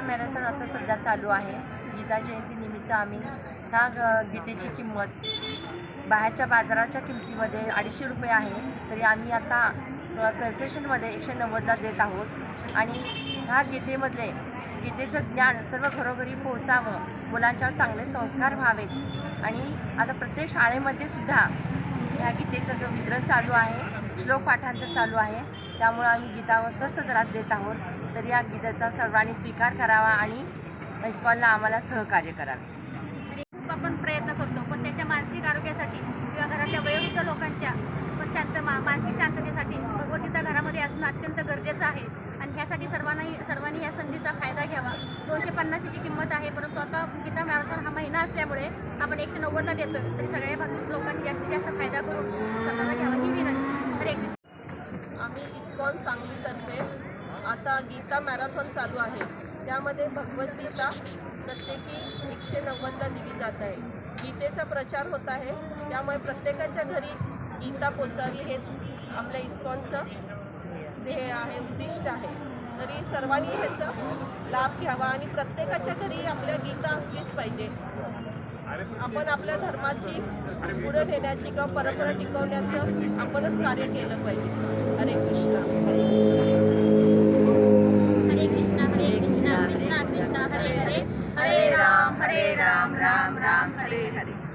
Marathon आता सध्या चालू आहे. गीता जयंतीनिमित्त आम्ही ह्या ग- गीतेची किंमत बाहेरच्या बाजाराच्या किमतीमध्ये अडीचशे रुपये आहे. तरी आम्ही आता कन्सेशनमध्ये एकशे नव्वदला देत आहोत. आणि ह्या गीतेमधले गीतेचं ज्ञान सर्व घरोघरी पोहोचावं मुलांच्यावर चांगले संस्कार व्हावेत. आणि आता प्रत्येक शाळेमध्ये सुद्धा ह्या गीतेचं वितरण चालू आहे श्लोक पाठांतर चालू आहे त्यामुळं आम्ही गीतावर स्वस्त दरात देत आहोत. तर या गीतेचा सर्वांनी स्वीकार करावा आणि इस्कॉनला आम्हाला सहकार्य करावे खूप आपण प्रयत्न करतो पण त्याच्या मानसिक आरोग्यासाठी किंवा घरातल्या वयोवृद्ध लोकांच्या पण शांत मा मानसिक शांततेसाठी भगवद्गीता घरामध्ये असणं अत्यंत गरजेचं आहे. आणि ह्यासाठी सर्वांनाही सर्वांनी ह्या संधीचा फायदा घ्यावा. दोनशे पन्नासीची किंमत आहे परंतु आता गीता मॅरेथॉन हा महिना असल्यामुळे आपण एकशे नव्वदला देतो तरी सगळ्या लोकांनी जास्तीत जास्त फायदा करून स्वतःला घ्यावा ही विनंती. हरे कृष्ण आम्ही इस्कॉन सांगलीतर्फे आता गीता मॅरेथॉन चालू आहे. त्यामध्ये भगवद्गीता प्रत्येकी एकशे नव्वदला दिली जात आहे. गीतेचा प्रचार होत आहे. त्यामुळे प्रत्येकाच्या घरी गीता पोचावी हेच आपल्या इस्कॉनचं ध्येय आहे उद्दिष्ट आहे. तरी सर्वांनी ह्याचा लाभ घ्यावा आणि प्रत्येकाच्या घरी आपल्या गीता असलीच पाहिजे. आपण आपल्या धर्माची पुढे नेण्याची किंवा परंपरा टिकवण्याचं आपणच कार्य केलं पाहिजे. हरे कृष्ण. राम राम हरे हरे.